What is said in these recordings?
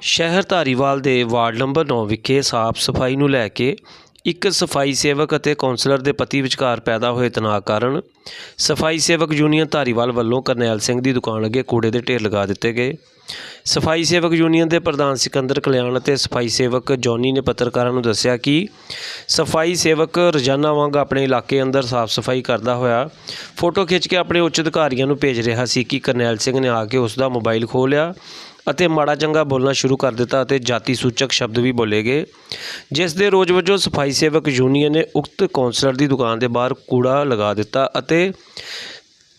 ਸ਼ਹਿਰ ਧਾਰੀਵਾਲ ਦੇ ward number 9 ਵਿਖੇ ਸਾਫ਼ ਸਫ਼ਾਈ ਨੂੰ ਲੈ ਕੇ ਇੱਕ ਸਫ਼ਾਈ ਸੇਵਕ ਅਤੇ ਕੌਂਸਲਰ ਦੇ ਪਤੀ ਵਿਚਕਾਰ ਪੈਦਾ ਹੋਏ ਤਣਾਅ ਕਾਰਨ ਸਫ਼ਾਈ ਸੇਵਕ ਯੂਨੀਅਨ ਧਾਰੀਵਾਲ ਵੱਲੋਂ ਕਰਨੈਲ ਸਿੰਘ ਦੀ ਦੁਕਾਨ ਅੱਗੇ ਕੂੜੇ ਦੇ ਢੇਰ ਲਗਾ ਦਿੱਤੇ ਗਏ। ਸਫ਼ਾਈ ਸੇਵਕ ਯੂਨੀਅਨ ਦੇ ਪ੍ਰਧਾਨ ਸਿਕੰਦਰ ਕਲਿਆਣ ਅਤੇ ਸਫ਼ਾਈ ਸੇਵਕ ਜੌਨੀ ਨੇ ਪੱਤਰਕਾਰਾਂ ਨੂੰ ਦੱਸਿਆ ਕਿ ਸਫ਼ਾਈ ਸੇਵਕ ਰੋਜ਼ਾਨਾ ਵਾਂਗ ਆਪਣੇ ਇਲਾਕੇ ਅੰਦਰ ਸਾਫ਼ ਸਫ਼ਾਈ ਕਰਦਾ ਹੋਇਆ ਫੋਟੋ ਖਿੱਚ ਕੇ ਆਪਣੇ ਉੱਚ ਅਧਿਕਾਰੀਆਂ ਨੂੰ ਭੇਜ ਰਿਹਾ ਸੀ ਕਿ ਕਰਨੈਲ ਸਿੰਘ ਨੇ ਆ ਕੇ ਉਸ ਦਾ ਮੋਬਾਈਲ ਖੋਹ ਲਿਆ ਅਤੇ ਮਾੜਾ ਚੰਗਾ ਬੋਲਣਾ ਸ਼ੁਰੂ ਕਰ ਦਿੱਤਾ ਅਤੇ ਜਾਤੀ ਸੂਚਕ ਸ਼ਬਦ ਵੀ ਬੋਲੇ ਗਏ। ਜਿਸ ਦੇ ਰੋਜ਼ ਵਜੋਂ ਸਫ਼ਾਈ ਸੇਵਕ ਯੂਨੀਅਨ ਨੇ ਉਕਤ ਕੌਂਸਲਰ ਦੀ ਦੁਕਾਨ ਦੇ ਬਾਹਰ ਕੂੜਾ ਲਗਾ ਦਿੱਤਾ ਅਤੇ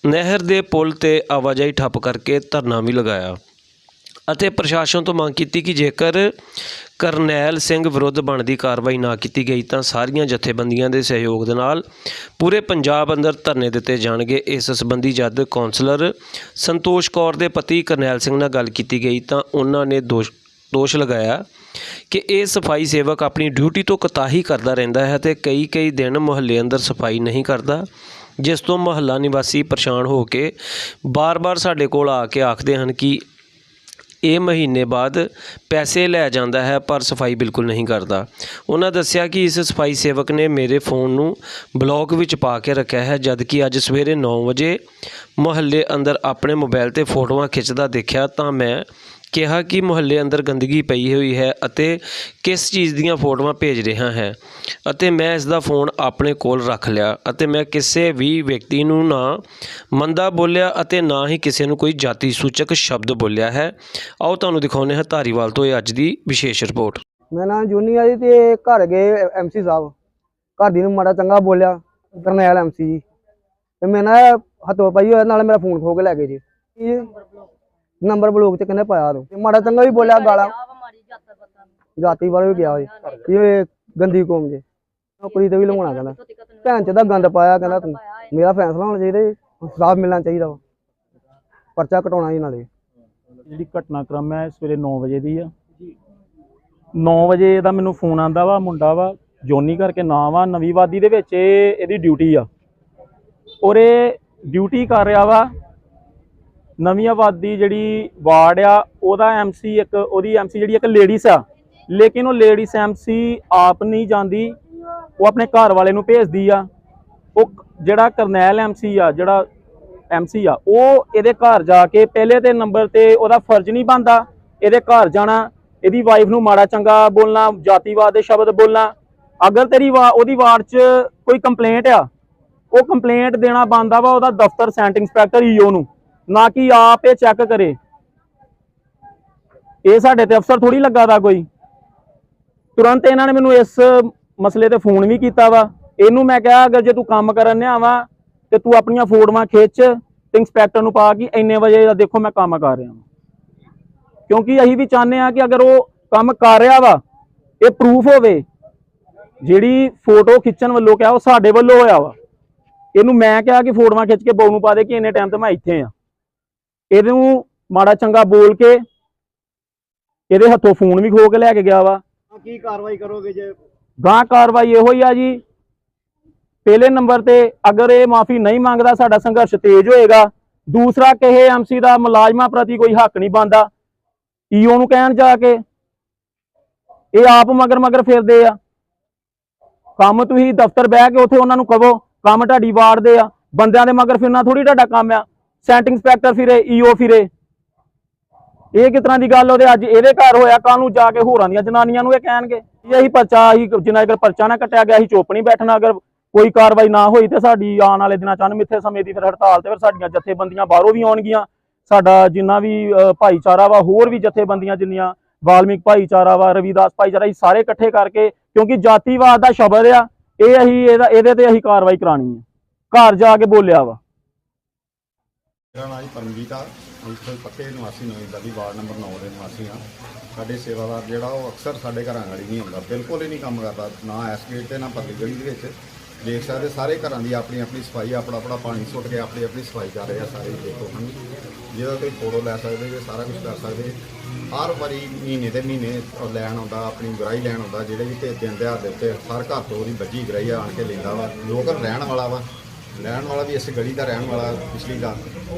ਨਹਿਰ ਦੇ ਪੁਲ ਤੇ ਆਵਾਜਾਈ ਠੱਪ ਕਰਕੇ ਧਰਨਾ ਵੀ ਲਗਾਇਆ। ਅਤੇ ਪ੍ਰਸ਼ਾਸਨ ਤੋਂ ਮੰਗ ਕੀਤੀ ਕਿ ਜੇਕਰ ਕਰਨੈਲ ਸਿੰਘ ਵਿਰੁੱਧ ਬਣਦੀ ਕਾਰਵਾਈ ਨਾ ਕੀਤੀ ਗਈ ਤਾਂ ਸਾਰੀਆਂ ਜਥੇਬੰਦੀਆਂ ਦੇ ਸਹਿਯੋਗ ਦੇ ਨਾਲ ਪੂਰੇ ਪੰਜਾਬ ਅੰਦਰ ਧਰਨੇ ਦਿੱਤੇ ਜਾਣਗੇ। ਇਸ ਸੰਬੰਧੀ ਜਦ ਕੌਂਸਲਰ ਸੰਤੋਸ਼ ਕੌਰ ਦੇ ਪਤੀ ਕਰਨੈਲ ਸਿੰਘ ਨਾਲ ਗੱਲ ਕੀਤੀ ਗਈ ਤਾਂ ਉਹਨਾਂ ਨੇ ਦੋਸ਼ ਦੋਸ਼ ਲਗਾਇਆ ਕਿ ਇਹ ਸਫ਼ਾਈ ਸੇਵਕ ਆਪਣੀ ਡਿਊਟੀ ਤੋਂ ਕਤਾਹੀ ਕਰਦਾ ਰਹਿੰਦਾ ਹੈ ਤੇ ਕਈ ਕਈ ਦਿਨ ਮੁਹੱਲੇ ਅੰਦਰ ਸਫ਼ਾਈ ਨਹੀਂ ਕਰਦਾ। ਜਿਸ ਤੋਂ ਮੁਹੱਲਾ ਨਿਵਾਸੀ ਪਰੇਸ਼ਾਨ ਹੋ ਕੇ ਬਾਰ-ਬਾਰ ਸਾਡੇ ਕੋਲ ਆ ਕੇ ਆਖਦੇ ਹਨ ਕਿ ਇਹ ਮਹੀਨੇ ਬਾਅਦ ਪੈਸੇ ਲੈ ਜਾਂਦਾ ਹੈ, ਪਰ ਸਫ਼ਾਈ ਬਿਲਕੁਲ ਨਹੀਂ ਕਰਦਾ। ਉਹਨਾਂ ਦੱਸਿਆ ਕਿ ਇਸ ਸਫ਼ਾਈ ਸੇਵਕ ਨੇ ਮੇਰੇ ਫੋਨ ਨੂੰ ਬਲੌਕ ਵਿੱਚ ਪਾ ਕੇ ਰੱਖਿਆ ਹੈ, ਜਦਕਿ ਅੱਜ ਸਵੇਰੇ 9 ਵਜੇ ਮੁਹੱਲੇ ਅੰਦਰ ਆਪਣੇ ਮੋਬਾਈਲ ਤੇ ਫੋਟੋਆਂ ਖਿੱਚਦਾ ਦੇਖਿਆ ਤਾਂ ਮੈਂ ਕਿਹਾ ਕਿ ਮੁਹੱਲੇ ਅੰਦਰ ਗੰਦਗੀ ਪਈ ਹੋਈ ਹੈ ਅਤੇ ਕਿਸ ਚੀਜ਼ ਦੀਆਂ ਫੋਟੋਆਂ ਭੇਜ ਰਿਹਾ ਹੈ ਅਤੇ ਮੈਂ ਇਸ ਦਾ ਫੋਨ ਆਪਣੇ ਕੋਲ ਰੱਖ ਲਿਆ ਅਤੇ ਮੈਂ ਕਿਸੇ ਵੀ ਵਿਅਕਤੀ ਨੂੰ ਨਾ ਮੰਦਾ ਬੋਲਿਆ ਅਤੇ ਨਾ ਹੀ ਕਿਸੇ ਨੂੰ ਕੋਈ ਜਾਤੀ ਸੂਚਕ ਸ਼ਬਦ ਬੋਲਿਆ ਹੈ। ਆਓ ਤੁਹਾਨੂੰ ਦਿਖਾਉਂਦੇ ਹਾਂ ਧਾਰੀਵਾਲ ਤੋਂ ਇਹ ਅੱਜ ਦੀ ਵਿਸ਼ੇਸ਼ ਰਿਪੋਰਟ। ਮੈਂ ਨਾ ਜੂਨੀ ਆ ਜੀ ਤੇ ਘਰ ਗਏ ਐਮਸੀ ਸਾਹਿਬ। ਘਰ ਦੀ ਨੂੰ ਮਾੜਾ ਚੰਗਾ ਬੋਲਿਆ, ਕਰਨੈਲ ਐਮਸੀ ਜੀ। ਤੇ ਮੈਂ ਨਾ ਹੱਥੋਂ ਪਈ ਹੋਇਆ, ਨਾਲ ਮੇਰਾ ਫੋਨ ਖੋ ਕੇ ਲੈ ਗਏ ਜੀ। ਨੰਬਰ ਬਲੌਕ ਚ ਕਹਿੰਦੇ ਪਾਇਆ ਰੋ ਮਾੜਾ ਚੰਗਾ ਵੀ ਬੋਲਿਆ ਗਾਲਾਂ। ਜਾਤੀ ਵਾਲੇ ਵੀ ਗਿਆ ਜੀ ਇਹ ਗੰਦੀ ਕੌਮ ਜੇ। ਨੌਕਰੀ ਤੇ ਵੀ ਲਵਾਉਣਾ ਕਹਿੰਦਾ। ਭੈਣ ਚ ਦਾ ਗੰਦ ਪਾਇਆ ਕਹਿੰਦਾ ਤੂੰ। ਮੇਰਾ ਫੈਸਲਾ ਹੋਣਾ ਚਾਹੀਦਾ ਜੀ ਸਾਫ਼ ਮਿਲਣਾ ਚਾਹੀਦਾ ਵਾ। ਪਰਚਾ ਕਟਾਉਣਾ ਜੀ ਨਾਲੇ। ਜਿਹੜੀ ਘਟਨਾਕ੍ਰਮ ਹੈ ਸਵੇਰੇ 9 ਵਜੇ ਦੀ ਆ। 9 ਵਜੇ ਦਾ ਮੈਨੂੰ ਫੋਨ ਆਂਦਾ ਵਾ ਮੁੰਡਾ ਵਾ ਜੋਨੀ ਕਰਕੇ ਨਾਂ ਵਾ ਨਵੀਂ ਵਾਦੀ ਦੇ ਵਿੱਚ ਇਹ ਇਹਦੀ ਡਿਊਟੀ ਆ। ਔਰ ਇਹ ਡਿਊਟੀ ਕਰ ਰਿਹਾ ਵਾ ਨਵੀਂ ਆਬਾਦੀ ਜਿਹੜੀ ਵਾਰਡ ਆ, ਉਹਦਾ ਐਮਸੀ ਇੱਕ, ਉਹਦੀ ਐਮਸੀ ਜਿਹੜੀ ਇੱਕ ਲੇਡੀਸ ਆ। ਲੇਕਿਨ ਉਹ ਲੇਡੀਸ ਐਮਸੀ ਆਪ ਨਹੀਂ ਜਾਂਦੀ, ਉਹ ਆਪਣੇ ਘਰ ਵਾਲੇ ਨੂੰ ਭੇਜਦੀ ਆ। ਉਹ ਜਿਹੜਾ ਕਰਨੈਲ ਐਮਸੀ ਆ, ਜਿਹੜਾ ਐਮਸੀ ਆ, ਉਹ ਇਹਦੇ ਘਰ ਜਾ ਕੇ ਪਹਿਲੇ ਤੇ ਨੰਬਰ ਤੇ ਉਹਦਾ ਫਰਜ਼ ਨਹੀਂ ਬਣਦਾ, ਇਹਦੇ ਘਰ ਜਾਣਾ, ਇਹਦੀ ਵਾਈਫ ਨੂੰ ਮਾੜਾ ਚੰਗਾ ਬੋਲਣਾ, ਜਾਤੀਵਾਦ ਦੇ ਸ਼ਬਦ ਬੋਲਣਾ। ਅਗਰ ਤੇਰੀ ਵਾ- ਉਹਦੀ ਵਾਰਡ 'ਚ ਕੋਈ ਕੰਪਲੇਂਟ ਆ, ਉਹ ਕੰਪਲੇਂਟ ਦੇਣਾ ਬਣਦਾ ਵਾ, ਉਹਦਾ ਦਫ਼ਤਰ ਸੈਂਟ ਇੰਸਪੈਕਟਰ ਈਓ ਨੂੰ ਨਾ ਕਿ ਆਪ ਇਹ ਚੈੱਕ ਕਰੇ। ਇਹ ਸਾਡੇ ਤੇ ਅਫਸਰ ਥੋੜੀ ਲੱਗਾ ਦਾ ਕੋਈ। ਤੁਰੰਤ ਇਹਨਾਂ ਨੇ ਮੈਨੂੰ ਇਸ ਮਸਲੇ ਤੇ ਫੋਨ ਵੀ ਕੀਤਾ ਵਾ। ਇਹਨੂੰ ਮੈਂ ਕਿਹਾ, ਅਗਰ ਜੇ ਤੂੰ ਕੰਮ ਕਰਨ ਨਿਆ ਵਾ ਤੇ ਤੂੰ ਆਪਣੀਆਂ ਫੋਟੋਆਂ ਖਿੱਚ ਤੇ ਇੰਸਪੈਕਟਰ ਨੂੰ ਪਾ ਕਿ ਇੰਨੇ ਵਜੇ ਦਾ ਦੇਖੋ ਮੈਂ ਕੰਮ ਕਰ ਰਿਹਾ ਹਾਂ ਕਿਉਂਕਿ ਅਸੀਂ ਵੀ ਚਾਹੁੰਦੇ ਆ ਕਿ ਅਗਰ ਉਹ ਕੰਮ ਕਰ ਰਿਹਾ ਵਾ, ਇਹ ਪ੍ਰੂਫ ਹੋਵੇ, ਜਿਹੜੀ ਫੋਟੋ ਖਿੱਚਣ ਵੱਲੋਂ ਕਿਹਾ ਉਹ ਸਾਡੇ ਵੱਲੋਂ ਹੋਇਆ ਵਾ। ਇਹਨੂੰ ਮੈਂ ਕਿਹਾ ਕਿ ਫੋਟੋਆਂ ਖਿੱਚ ਕੇ ਬਹੂ ਨੂੰ ਪਾ ਦੇ ਕਿ ਇੰਨੇ ਟਾਈਮ ਤੇ ਮੈਂ ਇੱਥੇ ਆ। ਇਹਨੂੰ ਮਾੜਾ ਚੰਗਾ ਬੋਲ ਕੇ ਇਹਦੇ ਹੱਥੋਂ ਫੋਨ ਵੀ ਖੋ ਕੇ ਲੈ ਕੇ ਗਿਆ ਵਾ। ਕੀ ਕਾਰਵਾਈ ਕਰੋਗੇ ਜੇ? ਗਾਂ ਕਾਰਵਾਈ ਇਹੋ ਹੀ ਆ ਜੀ। ਪਹਿਲੇ ਨੰਬਰ ਤੇ ਅਗਰ ਇਹ ਮਾਫੀ ਨਹੀਂ ਮੰਗਦਾ ਸਾਡਾ ਸੰਘਰਸ਼ ਤੇਜ਼ ਹੋਏਗਾ। ਦੂਸਰਾ ਕਹੇ ਐਮਸੀ ਦਾ ਮੁਲਾਜ਼ਮਾਂ ਪ੍ਰਤੀ ਕੋਈ ਹੱਕ ਨਹੀਂ ਬੰਦਾ ਈਓ ਨੂੰ ਕਹਿਣ ਜਾ ਕੇ ਇਹ ਆਪ ਮਗਰ ਮਗਰ ਫਿਰਦੇ ਆ। ਕੰਮ ਤੁਸੀਂ ਦਫ਼ਤਰ ਬਹਿ ਕੇ ਉੱਥੇ ਉਹਨਾਂ ਨੂੰ ਕਹੋ ਕੰਮ ਢਾਡੀ ਵਾਰਡ ਦੇ ਆ। ਬੰਦਿਆਂ ਦੇ ਮਗਰ ਫਿਰਨਾ ਥੋੜੀ ਤੁਹਾਡਾ ਕੰਮ ਆ। ਸੈਂਟ ਇੰਸਪੈਕਟਰ ਫਿਰੇ ਈਓ ਫਿਰੇ। ਇਹ ਕਿਸ ਤਰ੍ਹਾਂ ਦੀ ਗੱਲ ਉਹਦੇ? ਅੱਜ ਇਹਦੇ ਘਰ ਹੋਇਆ ਕੱਲ ਨੂੰ ਜਾ ਕੇ ਹੋਰਾਂ ਦੀਆਂ ਜਨਾਨੀਆਂ ਨੂੰ ਇਹ ਕਹਿਣਗੇ। ਇਹ ਅਸੀਂ ਪਰਚਾ ਅਸੀਂ ਜਿੰਨਾ ਅਗਰ ਪਰਚਾ ਨਾ ਕੱਟਿਆ ਗਿਆ ਅਸੀਂ ਚੁੱਪ ਨਹੀਂ ਬੈਠਣਾ। ਅਗਰ ਕੋਈ ਕਾਰਵਾਈ ਨਾ ਹੋਈ ਤੇ ਸਾਡੀ ਆਉਣ ਵਾਲੇ ਦਿਨਾਂ ਚ ਮਿੱਥੇ ਸਮੇਂ ਦੀ ਫਿਰ ਹੜਤਾਲ ਤੇ ਫਿਰ ਸਾਡੀਆਂ ਜਥੇਬੰਦੀਆਂ ਬਾਹਰੋਂ ਵੀ ਆਉਣਗੀਆਂ। ਸਾਡਾ ਜਿੰਨਾ ਵੀ ਅ, ਭਾਈਚਾਰਾ ਵਾ ਹੋਰ ਵੀ ਜਥੇਬੰਦੀਆਂ ਜਿੰਨੀਆਂ ਵਾਲਮੀਕ ਭਾਈਚਾਰਾ ਵਾ ਰਵੀਦਾਸ ਭਾਈਚਾਰਾ ਇਹ ਸਾਰੇ ਇਕੱਠੇ ਕਰਕੇ ਕਿਉਂਕਿ ਜਾਤੀਵਾਦ ਦਾ ਸ਼ਬਦ ਆ ਇਹ ਅਸੀਂ ਇਹਦਾ ਇਹਦੇ ਤੇ ਅਸੀਂ ਕਾਰਵਾਈ ਕਰਾਣੀ ਹੈ ਘਰ ਜਾ ਕੇ ਬੋਲਿਆ ਵਾ। ਮੇਰਾ ਨਾਮ ਜੀ ਪਰਮਜੀਤ ਆ। ਇੱਥੇ ਪੱਕੇ ਨਿਵਾਸੀ ਨਵੀਂ ਗਲੀ ਵਾਰਡ ਨੰਬਰ 9 ਦੇ ਨਿਵਾਸੀ ਆ ਸਾਡੇ ਸੇਵਾਦਾਰ ਜਿਹੜਾ ਉਹ ਅਕਸਰ ਸਾਡੇ ਘਰਾਂ ਗਲੀ ਨਹੀਂ ਆਉਂਦਾ, ਬਿਲਕੁਲ ਹੀ ਨਹੀਂ ਕੰਮ ਕਰਦਾ, ਨਾ ਐਸ ਗੇਟ ਤੇ, ਨਾ ਪਰਲੀ ਗਲੀ ਦੇ ਵਿੱਚ। ਦੇਖ ਸਕਦੇ ਸਾਰੇ ਘਰਾਂ ਦੀ ਆਪਣੀ ਆਪਣੀ ਸਫ਼ਾਈ ਆਪਣਾ ਆਪਣਾ ਪਾਣੀ ਸੁੱਟ ਕੇ ਆਪਣੀ ਆਪਣੀ ਸਫ਼ਾਈ ਕਰ ਰਹੇ ਆ ਸਾਰੇ ਦੇਖੋ ਹਨ ਜਿਹਦਾ ਕੋਈ ਫੋਟੋ ਲੈ ਸਕਦੇ ਜੇ, ਸਾਰਾ ਕੁਝ ਕਰ ਸਕਦੇ ਹਰ ਵਾਰੀ ਮਹੀਨੇ ਦੇ ਮਹੀਨੇ ਲੈਣ ਆਉਂਦਾ, ਆਪਣੀ ਗਰਾਈ ਲੈਣ ਆਉਂਦਾ, ਜਿਹੜੇ ਵੀ ਤੇ ਦਿਨ ਦਿਹਾੜ ਦੇ ਉੱਤੇ, ਹਰ ਘਰ ਤੋਂ ਉਹਦੀ ਵੱਜੀ ਗਰਾਈ ਆਣ ਕੇ ਲੈਂਦਾ ਵਾ। ਲੋਕਲ ਰਹਿਣ ਵਾਲਾ ਵਾ। ਰਹਿਣ ਵਾਲਾ ਵੀ ਇਸ ਗਲੀ ਦਾ ਰਹਿਣ ਵਾਲਾ ਪਿਛਲੀ ਦਾ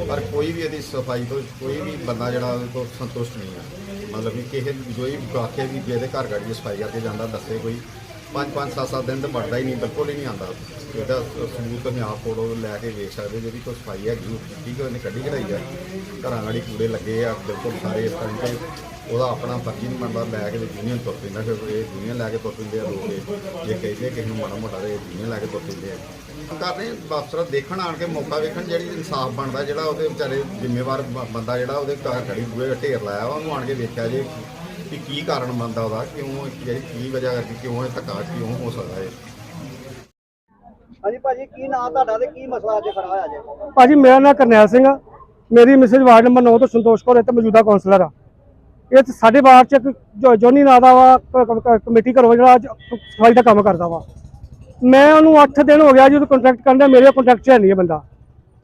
ਪਰ ਕੋਈ ਵੀ ਇਹਦੀ ਸਫ਼ਾਈ ਤੋਂ, ਕੋਈ ਵੀ ਬੰਦਾ ਜਿਹੜਾ ਉਹਦੇ ਤੋਂ ਸੰਤੁਸ਼ਟ ਨਹੀਂ ਆ ਮਤਲਬ ਕਿ ਕਿਸੇ ਨੂੰ ਕੋਈ ਆਖੇ ਵੀ ਜਿਹਦੇ ਘਰ ਗਾੜੀ ਸਫ਼ਾਈ ਕਰਕੇ ਜਾਂਦਾ, ਦੱਸੇ ਕੋਈ। ਪੰਜ ਪੰਜ ਸੱਤ ਸੱਤ ਦਿਨ ਤਾਂ ਵੜਦਾ ਹੀ ਨਹੀਂ ਬਿਲਕੁਲ ਹੀ ਨਹੀਂ ਆਉਂਦਾ। ਇਹਦਾ ਸਬੂਤ ਤੁਸੀਂ ਆਪ ਫੋਟੋ ਲੈ ਕੇ ਵੇਖ ਸਕਦੇ ਹੋ ਜਿਹੜੀ ਕੋਈ ਸਫ਼ਾਈ ਹੈਗੀ ਉਹ ਠੀਕ ਹੈ ਉਹਨੇ ਕੱਢੀ ਕਢਾਈ ਆ। ਘਰਾਂ ਗਾੜੀ ਕੂੜੇ ਲੱਗੇ ਆ ਬਿਲਕੁਲ ਸਾਰੇ ਇਸ ਤਰ੍ਹਾਂ ਤੇ ਉਹਦਾ ਆਪਣਾ ਫਰਜ਼ੀ ਨਹੀਂ ਮੰਨਦਾ ਲੈ ਕੇ ਯੂਨੀਅਨ ਤੁਰ ਪੈਂਦਾ ਫਿਰ ਇਹ ਯੂਨੀਅਨ ਲੈ ਕੇ ਤੁਰ ਪੈਂਦੇ ਆ ਲੋਕ। ਇਹ। ਜੇ ਕਹਿੰਦੇ ਕਿਸੇ ਨੂੰ ਮਾੜਾ ਮੋਟਾ ਤੇ ਯੂਨੀਅਨ ਲੈ ਕੇ ਤੁਰ ਪੈਂਦੇ ਆ। ਕਰਨੇ ਅਫਸਰ ਦੇਖਣ ਆਣ ਕੇ ਮੌਕਾ ਵੇਖਣ ਜਿਹੜੀ ਇਨਸਾਫ ਬਣਦਾ ਜਿਹੜਾ ਉਹਦੇ ਵਿਚਾਰੇ ਜ਼ਿੰਮੇਵਾਰ ਬੰਦਾ ਜਿਹੜਾ ਉਹਦੇ ਘਰ ਖੜੀ ਬੂਹੇ ਢੇਰ ਲਾਇਆ ਵਾ, ਉਹਨੂੰ ਆਣ ਕੇ ਵੇਖਿਆ ਜੇ ਕਿ ਕੀ ਕਾਰਨ ਬਣਦਾ ਉਹਦਾ? ਕਿਉਂ ਜਿਹੜੀ ਕੀ ਵਜ੍ਹਾ ਕਰਕੇ ਕਿਉਂ ਇਹ ਧੱਕਾ ਕਿਉਂ ਹੋ ਸਕਦਾ ਹੈ ਹਾਂਜੀ ਭਾਜੀ ਕੀ ਨਾਂ ਤੁਹਾਡਾ ਤੇ ਕੀ ਮਸਲਾ ਅੱਜ ਖੜਾ ਹੋਇਆ ਜੇ ਭਾਜੀ ਮੇਰਾ ਨਾਮ ਕਰਨੈਲ ਸਿੰਘ ਆ। ਮੇਰੀ ਮਿਸਿਸ ਵਾਰਡ ਨੰਬਰ 9 ਤੋਂ ਸੰਤੋਸ਼ ਕੌਰ ਇੱਥੇ ਮੌਜੂਦਾ ਕਾਉਂਸਲਰ ਆ। ਇਹ ਸਾਡੇ ਵਾਰਡ ਚ ਇੱਕ ਜੋਨੀ ਨਾਂ ਦਾ ਵਾ ਕਮੇਟੀ ਘਰੋਂ ਜਿਹੜਾ ਅੱਜ ਸਫ਼ਾਈ ਦਾ ਕੰਮ ਕਰਦਾ ਵਾ। ਮੈਂ ਉਹਨੂੰ 8 ਦਿਨ ਹੋ ਗਿਆ ਜਦੋਂ ਕੰਟਰੈਕਟ ਕਰਨ ਦਾ ਮੇਰੇ ਕੰਟਰੈਕਟ 'ਚ ਹੈ ਨਹੀਂ ਇਹ ਬੰਦਾ।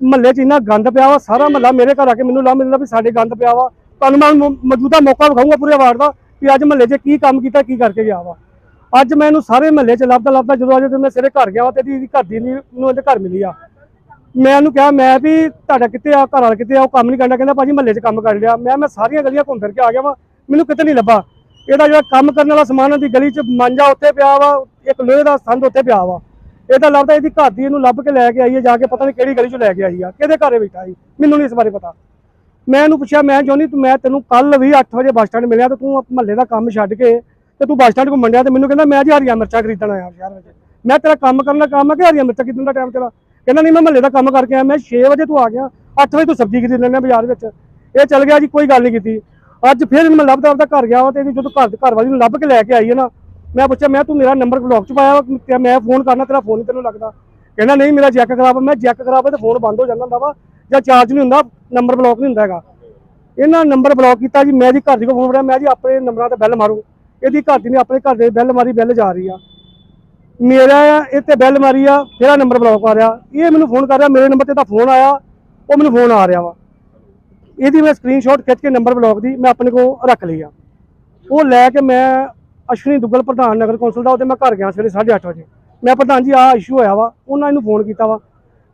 ਮਹੱਲੇ 'ਚ ਇੰਨਾ ਗੰਦ ਪਿਆ ਵਾ ਸਾਰਾ ਮਹੱਲਾ ਮੇਰੇ ਘਰ ਆ ਕੇ ਮੈਨੂੰ ਲਾ ਮਿਲਦਾ ਵੀ ਸਾਡੇ ਗੰਦ ਪਿਆ ਵਾ। ਤੁਹਾਨੂੰ ਮੈਂ ਮੌਜੂਦਾ ਮੌਕਾ ਵਿਖਾਊਂਗਾ ਪੂਰੇ ਵਾਰਡ ਦਾ ਵੀ ਅੱਜ ਮਹੱਲੇ 'ਚ ਕੀ ਕੰਮ ਕੀਤਾ, ਕੀ ਕਰਕੇ ਗਿਆ ਵਾ। ਅੱਜ ਮੈਂ ਇਹਨੂੰ ਸਾਰੇ ਮਹੱਲੇ 'ਚ ਲੱਭਦਾ ਲੱਭਦਾ ਜਦੋਂ ਅੱਜ ਮੈਂ ਸਿਰੇ ਘਰ ਗਿਆ ਵਾ ਤੇ ਇਹਦੀ ਘਰ ਦੀ ਨੂੰ ਇਹਦੇ ਘਰ ਮਿਲੀ ਆ। ਮੈਂ ਉਹਨੂੰ ਕਿਹਾ, ਮੈਂ ਵੀ ਤੁਹਾਡਾ ਕਿੱਥੇ ਆ, ਘਰ ਵਾਲਾ ਕਿੱਥੇ ਆ, ਉਹ ਕੰਮ ਨਹੀਂ ਕਰਨਾ ਕਹਿੰਦਾ ਭਾਜੀ ਮਹੱਲੇ 'ਚ ਕੰਮ ਕਰ ਲਿਆ। ਮੈਂ ਮੈਂ ਸਾਰੀਆਂ ਗਲੀਆਂ ਘੁੰਮ ਫਿਰ ਕੇ ਆ ਗਿਆ ਵਾ, ਮੈਨੂੰ ਕਿਤੇ ਨਹੀਂ ਲੱਭਾ। ਇਹਦਾ ਜਿਹੜਾ ਕੰਮ ਕਰਨ ਵਾਲਾ ਸਮਾਨ ਉਹਦੀ ਗਲੀ 'ਚ ਮਾਂਜਾ ਉੱਥੇ ਪਿਆ ਵਾ, ਇੱਕ ਲੋਹੇ ਦਾ ਸੰਦ ਉੱਥੇ ਪਿਆ ਵਾ। ਇਹਦਾ ਲੱਭਦਾ ਇਹਦੀ ਘਰ ਦੀ ਇਹਨੂੰ ਲੱਭ ਕੇ ਲੈ ਕੇ ਆਈ ਹੈ ਜਾ ਕੇ ਪਤਾ ਨਹੀਂ ਕਿਹੜੀ ਗਲੀ 'ਚ ਲੈ ਕੇ ਆਈ ਆ, ਕਿਹਦੇ ਘਰੇ ਬੈਠਾ ਸੀ, ਮੈਨੂੰ ਨਹੀਂ ਇਸ ਬਾਰੇ ਪਤਾ। ਮੈਂ ਇਹਨੂੰ ਪੁੱਛਿਆ ਮੈਂ ਜੋਨੀ ਤੂੰ ਮੈਂ ਤੈਨੂੰ ਕੱਲ ਵੀ 8 ਵਜੇ ਬੱਸ ਸਟੈਂਡ ਮਿਲਿਆ ਤੇ ਤੂੰ ਮਹੱਲੇ ਦਾ ਕੰਮ ਛੱਡ ਕੇ ਤੇ ਤੂੰ ਬੱਸ ਸਟੈਂਡ ਘੁੰਮਣ ਡਿਆ ਤੇ ਮੈਨੂੰ ਕਹਿੰਦਾ ਮੈਂ ਜੀ ਹਰੀਆਂ ਮਿਰਚਾਂ ਖਰੀਦਣ ਆਇਆ ਸ਼ਹਿਰ ਵਿੱਚ ਮੈਂ ਤੇਰਾ ਕੰਮ ਕਰਨ ਦਾ ਕੰਮ ਹੈ ਕਿ ਹਰੀਆਂ ਮਿਰਚਾਂ ਖਰੀਦਣ ਦਾ ਟਾਈਮ ਤੇਰਾ? ਕਹਿੰਦਾ ਨਹੀਂ ਮੈਂ ਮਹੱਲੇ ਦਾ ਕੰਮ ਕਰਕੇ ਆਇਆ ਮੈਂ 6 ਵਜੇ ਤੂੰ ਆ ਗਿਆ 8 ਵਜੇ ਤੂੰ ਸਬਜ਼ੀ ਖਰੀਦ ਲੈਣਾ ਬਾਜ਼ਾਰ ਵਿੱਚ। ਇਹ ਚੱਲ ਗਿਆ ਜੀ ਕੋਈ ਗੱਲ ਨਹੀਂ ਕੀਤੀ। ਅੱਜ ਫਿਰ ਇਹਨੂੰ ਮੈਂ ਲੱਭਦਾ ਆਪਦਾ ਘਰ ਗਿਆ ਵਾ ਤੇ ਇਹਦੀ ਜਦੋਂ ਘਰ ਘਰ ਵਾਲੀ ਨੂੰ ਲੱਭ ਕੇ ਲੈ ਕੇ ਆਈ ਹੈ ਨਾ ਮੈਂ ਪੁੱਛਿਆ ਮੈਂ ਤੂੰ ਮੇਰਾ ਨੰਬਰ ਬਲੌਕ ਚ ਪਾਇਆ ਵਾ, ਤੇ ਮੈਂ ਫੋਨ ਕਰਨਾ ਤੇਰਾ ਫੋਨ ਨਹੀਂ ਤੈਨੂੰ ਲੱਗਦਾ? ਕਹਿੰਦਾ ਨਹੀਂ ਮੇਰਾ ਜੈਕ ਖਰਾਬ ਆ ਮੈਂ ਜੈਕ ਖਰਾਬ ਹੈ ਤੇ ਫੋਨ ਬੰਦ ਹੋ ਜਾਂਦਾ ਹੁੰਦਾ ਵਾ। ਜਾਂ ਚਾਰਜ ਨਹੀਂ ਹੁੰਦਾ ਨੰਬਰ ਬਲੌਕ ਨਹੀਂ ਹੁੰਦਾ ਹੈਗਾ। ਇਹਨਾਂ ਨੰਬਰ ਬਲੌਕ ਕੀਤਾ ਜੀ, ਮੈਂ ਜੀ ਘਰ ਦੀ ਕੋ ਫੋਨ ਫੜਿਆ, ਮੈਂ ਜੀ ਆਪਣੇ ਨੰਬਰਾਂ ਤੇ ਬੈਲ ਮਾਰੂ। ਇਹਦੀ ਘਰ ਦੀ ਨੇ, ਆਪਣੇ ਘਰ ਦੇ ਬੈਲ ਮਾਰੀ ਬੈਲ ਜਾ ਰਹੀ ਆ। ਮੇਰਾ ਇਹ ਤੇ ਬੈਲ ਮਾਰੀ ਆ ਤੇਰਾ ਨੰਬਰ ਬਲੌਕ ਆ ਰਿਹਾ। ਇਹ ਮੈਨੂੰ ਫੋਨ ਕਰ ਰਿਹਾ, ਮੇਰੇ ਨੰਬਰ ਤੇ ਤਾਂ ਫੋਨ ਆਇਆ, ਉਹ ਮੈਨੂੰ ਫੋਨ ਆ ਰਿਹਾ ਵਾ। ਇਹਦੀ ਮੈਂ ਸਕਰੀਨਸ਼ਾਟ ਖਿੱਚ ਕੇ ਨੰਬਰ ਬਲੌਕ ਦੀ, ਮੈਂ ਆਪਣੇ ਕੋਲ ਰੱਖ ਲਈ ਆ। ਉਹ ਲੈ ਕੇ ਮੈਂ ਅਸ਼ਵਨੀ ਦੁੱਗਲ ਪ੍ਰਧਾਨ ਨਗਰ ਕੌਂਸਲ ਦਾ ਉਹਦੇ ਮੈਂ ਘਰ ਗਿਆ ਸਵੇਰੇ 8:30 ਵਜੇ। ਮੈਂ ਪ੍ਰਧਾਨ ਜੀ, ਆਹ ਇਸ਼ੂ ਹੋਇਆ ਵਾ, ਉਹਨਾਂ ਇਹਨੂੰ ਫੋਨ ਕੀਤਾ ਵਾ।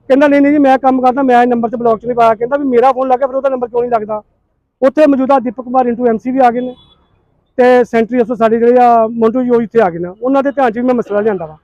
ਕਹਿੰਦਾ, ਨਹੀਂ ਨਹੀਂ ਜੀ, ਮੈਂ ਕੰਮ ਕਰਦਾ, ਮੈਂ ਇਹ ਨੰਬਰ ਤੇ ਬਲੌਕ 'ਚ ਨਹੀਂ ਪਾਇਆ। ਕਹਿੰਦਾ ਵੀ ਮੇਰਾ ਫੋਨ ਲੱਗ ਗਿਆ, ਫਿਰ ਉਹਦਾ ਨੰਬਰ ਕਿਉਂ ਨਹੀਂ ਲੱਗਦਾ? ਉੱਥੇ ਮੌਜੂਦਾ ਦੀਪਕ ਕੁਮਾਰ ਇੰਟੂ ਐਮਸੀ ਵੀ ਆ ਗਏ ਨੇ ਤੇ ਸੈਂਟਰੀ ਅਫਸਰ ਸਾਡੇ ਜਿਹੜੇ ਆ, ਮੋਂਟੂ ਜੀ ਉਹ ਇੱਥੇ ਆ ਗਏ ਨੇ। ਉਹਨਾਂ ਦੇ ਧਿਆਨ 'ਚ ਵੀ ਮੈਂ ਮਸਲਾ ਲਿਆਂਦਾ ਵਾ।